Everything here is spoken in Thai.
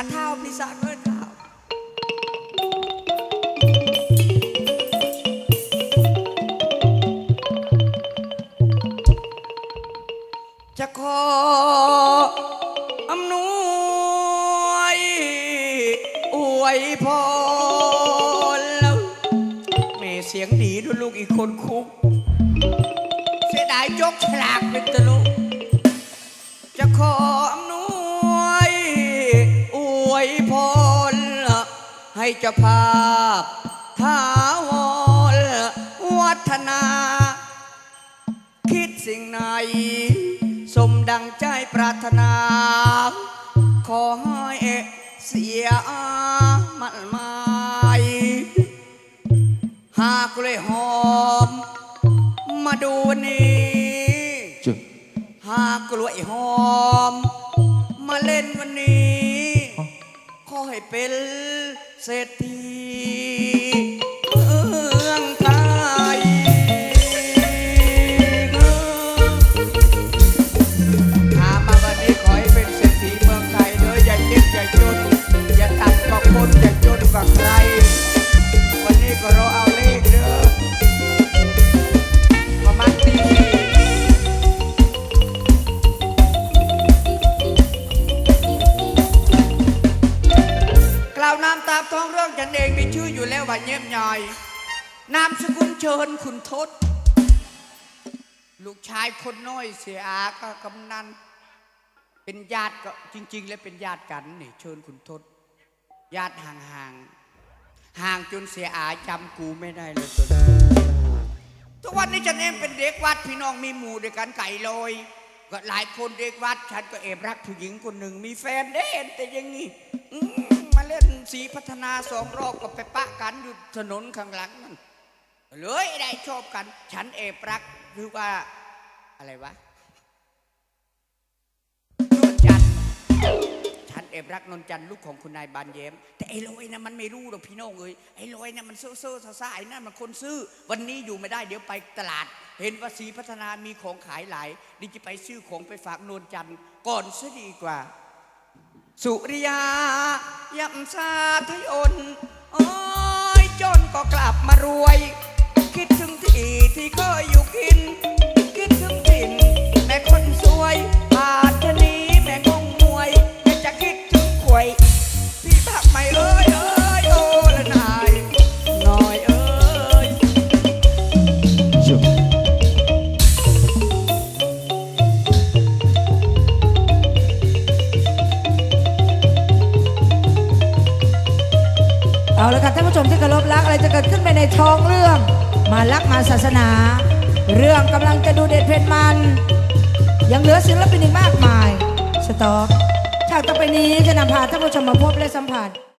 อาเท้าพี่ากเอ้ยเท้าจะขออำนวยอวยพรแล้วแม่เสียงดีด้วยลูกอีกคนคุก เสียดายยกฉลากเป็นตะลุ วยพรให้เจ้าภาพท้าวรวัฒนา คิดสิ่งไหน สมดังใจปรารถนา ขอให้เสียมันหมายหากเลยหอม มาดูนี้หากกล้วยหอม มาเล่นวันนี้ ขอให้เป็นเศรษฐี ท้องเรื่องฉันเองมีชื่ออยู่แล้วว่าเยี่ยมยอยนามสกุลเชิญคุณทศ ลูกชายคนน้อยเสียอาก็กำนัน เป็นญาติก็จริง ๆ แล้วเป็นญาติกันนี่เชิญคุณทศ ญาติห่างๆ ห่างจนเสียอาจำกูไม่ได้เลยตัวนี้ทุกวันนี้ฉันเองเป็นเด็กวัดพี่น้องมีหมู่ด้วยกันไก่ลอยก็หลายคนเด็กวัด ฉันก็เอบรักผู้หญิงคนหนึ่งมีแฟนเด่นแต่ยังนี้ เล่นสีพัฒนาสองรอบก็ไปปะกันอยู่ถนนข้างหลังนั่นเลยได้ชอบกัน ฉันเอบรักคือว่าอะไรวะนวลจันฉันเอบรักนนจันลูกของคุณนายบานเย้ม แต่ไอ้ลอยนะมันไม่รู้หรอกพี่น้องเอ้ยไอ้ลอยนะมันเซ่อเซ่อซ่าซ่าไอ้นั่นมันคนซื่อวันนี้อยู่ไม่ได้เดี๋ยวไปตลาด เห็นว่าสีพัฒนามีของขายหลายนี่จะไปซื้อของไปฝากนวลจันก่อนซะดีกว่า สุริยายำสาทยนโอ้ยจนก็กลับมารวย คิดถึงที่ที่เคยอยู่กิน ละค่ะท่านผู้ชมที่เคารพรักอะไรจะเกิดขึ้นไปในท้องเรื่อง มารักมาศาสนา เรื่องกำลังจะดูเด็ดเผ็ดมัน ยังเหลือศิลปินอีกมากมาย สต็อกฉากต่อไปนี้จะนำพาท่านผู้ชมมาพบและสัมผัส